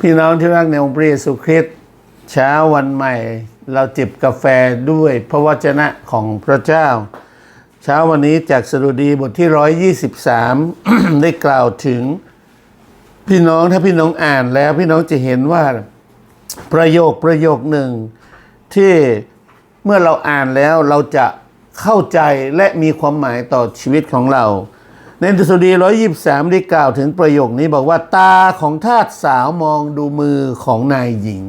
พี่น้องที่รักในองค์พระเยซูคริสต์เช้าวันใหม่ เราจิบกาแฟด้วยพระวจนะของพระเจ้า เช้าวันนี้จากสดุดีบทที่ 123 ได้กล่าวถึง พี่น้องถ้าพี่น้องอ่านแล้วพี่น้องจะเห็นว่าประโยคประโยคหนึ่ง ที่เมื่อเราอ่านแล้วเราจะเข้าใจและมีความหมายต่อชีวิตของเรา ในสดุดี123 ได้กล่าวถึงประโยคนี้บอกว่า ตาของทาสสาวมองดูมือของนายหญิง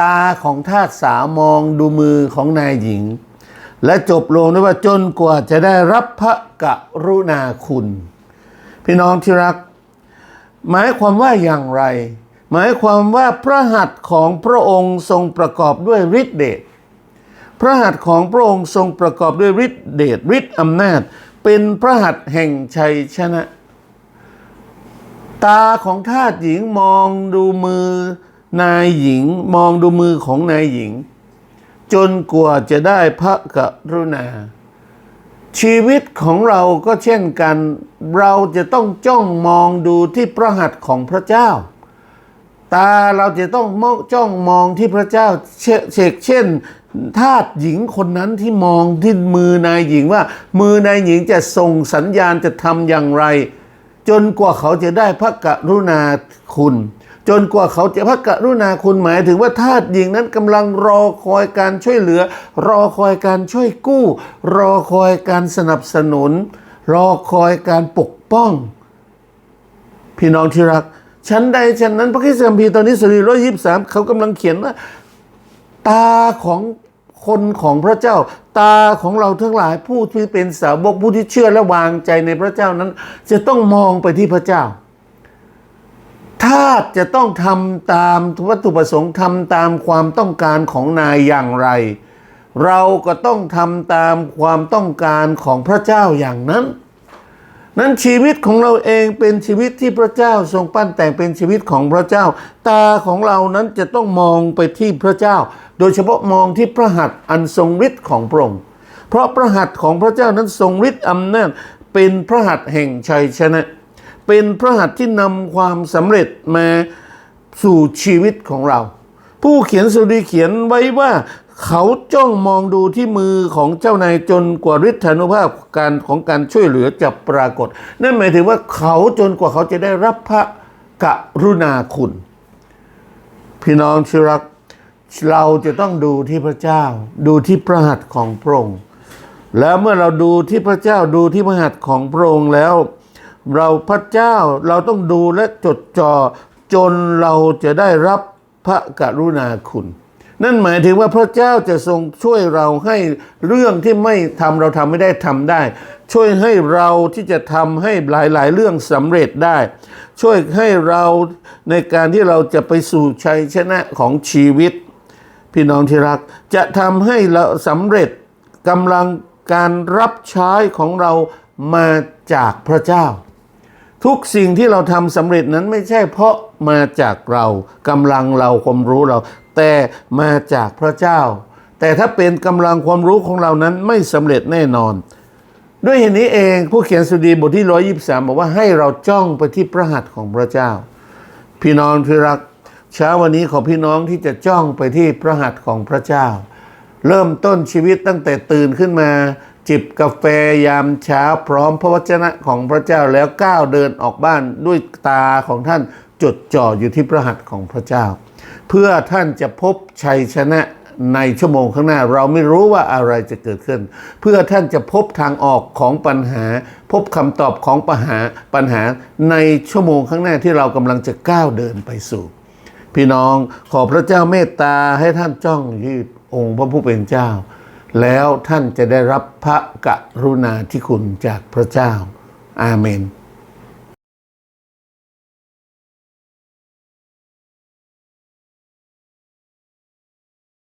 ตาของทาสสาวมองดูมือของนายหญิง และจบลงด้วยว่าจนกว่าจะได้รับพระกรุณาคุณ พี่น้องที่รัก หมายความว่าอย่างไร หมายความว่าพระหัตถ์ของพระองค์ทรงประกอบด้วยฤทธิเดชพระหัตถ์ของพระองค์ทรงประกอบด้วยฤทธิเดชฤทธิอำนาจ เป็นพระหัตถ์แห่งชัยชนะ ตาของทาสหญิงมองดูมือนายหญิงมองดูมือของนายหญิง จนกว่าจะได้พระกรุณา ชีวิตของเราก็เช่นกัน เราจะต้องจ้องมองดูที่พระหัตถ์ของพระเจ้า ตาเราจะต้องมองจ้องมองที่พระเจ้าเชเชกเช่นทาสหญิงคนนั้นที่มองที่มือนายหญิงว่า มือนายหญิงจะส่งสัญญาณจะทำอย่างไร จนกว่าเขาจะได้พระกรุณาคุณ จนกว่าเขาจะพระกรุณาคุณหมายถึงว่าทาสหญิงนั้นกำลังรอคอยการช่วยเหลือ รอคอยการช่วยกู้ รอคอยการสนับสนุน รอคอยการปกป้อง พี่น้องที่รัก ชั้นใดชั้นนั้นพระคิดคัมภีร์ตอนนี้สรีร้อยยี่สามเขากำลังเขียนว่า ตาของคนของพระเจ้า ตาของเราทั้งหลายผู้ที่เป็นสาวกผู้ที่เชื่อและวางใจในพระเจ้านั้น จะต้องมองไปที่พระเจ้าถ้าจะต้องทำตามวัตถุประสงค์ทำตามความต้องการของนายอย่างไร เราก็ต้องทำตามความต้องการของพระเจ้าอย่างนั้น นั้นชีวิตของเราเองเป็นชีวิตที่พระเจ้าทรงปั้นแต่งเป็นชีวิตของพระเจ้า ตาของเรานั้นจะต้องมองไปที่พระเจ้า โดยเฉพาะมองที่พระหัตถ์อันทรงฤทธิ์ของพระองค์เพราะพระหัตถ์ของพระเจ้านั้นทรงฤทธิ์อำนาจเป็นพระหัตถ์แห่งชัยชนะ เป็นพระหัตถ์ที่นำความสำเร็จมาสู่ชีวิตของเรา ผู้เขียนสุดีเขียนไว้ว่า เขาจ้องมองดูที่มือของเจ้านายจนกว่าฤทธานุภาพการของการช่วยเหลือจะปรากฏ นั่นหมายถึงว่าเขาจนกว่าเขาจะได้รับพระกรุณาคุณ พี่น้องที่รักเราจะต้องดูที่พระเจ้า ดูที่พระหัตถ์ของพระองค์แล้วเมื่อเราดูที่พระเจ้าดูที่พระหัตถ์ของพระองค์แล้ว เราพระเจ้าเราต้องดูและจดจ่อจนเราจะได้รับพระกรุณาคุณ นั่นหมายถึงว่าพระเจ้าจะทรงช่วยเราให้เรื่องที่ไม่ทำเราทำไม่ได้ทำได้ ช่วยให้เราที่จะทำให้หลาย ๆ เรื่องสำเร็จได้ ช่วยให้เราในการที่เราจะไปสู่ชัยชนะของชีวิต พี่น้องที่รักจะทำให้เราสำเร็จกำลังการรับใช้ของเรามาจากพระเจ้า ทุกสิ่งที่เราทำสำเร็จนั้นไม่ใช่เพราะมาจากเรากำลังเราความรู้เรา แต่มาจากพระเจ้า แต่ถ้าเป็นกำลังความรู้ของเรานั้นไม่สำเร็จแน่นอน ด้วยเหตุนี้เองผู้เขียนสุดีบทที่ 123 บอกว่าให้เราจ้องไปที่พระหัตถ์ของพระเจ้า พี่น้องที่รักเช้าวันนี้ขอพี่น้องที่จะจ้องไปที่พระหัตถ์ของพระเจ้า เริ่มต้นชีวิตตั้งแต่ตื่นขึ้นมา จิบกาแฟยามเช้าพร้อมพระวจนะของพระเจ้าแล้วก้าวเดินออกบ้านด้วยตาของท่านจดจ่ออยู่ที่พระหัตถ์ของพระเจ้า เพื่อท่านจะพบชัยชนะในชั่วโมงข้างหน้า เราไม่รู้ว่าอะไรจะเกิดขึ้น เพื่อท่านจะพบทางออกของปัญหา พบคำตอบของปัญหาปัญหาในชั่วโมงข้างหน้าที่เรากำลังจะก้าวเดินไปสู่ พี่น้องขอพระเจ้าเมตตาให้ท่านจ้องยืดองค์พระผู้เป็นเจ้า แล้วท่านจะได้รับพระกรุณาธิคุณจากพระเจ้า อาเมน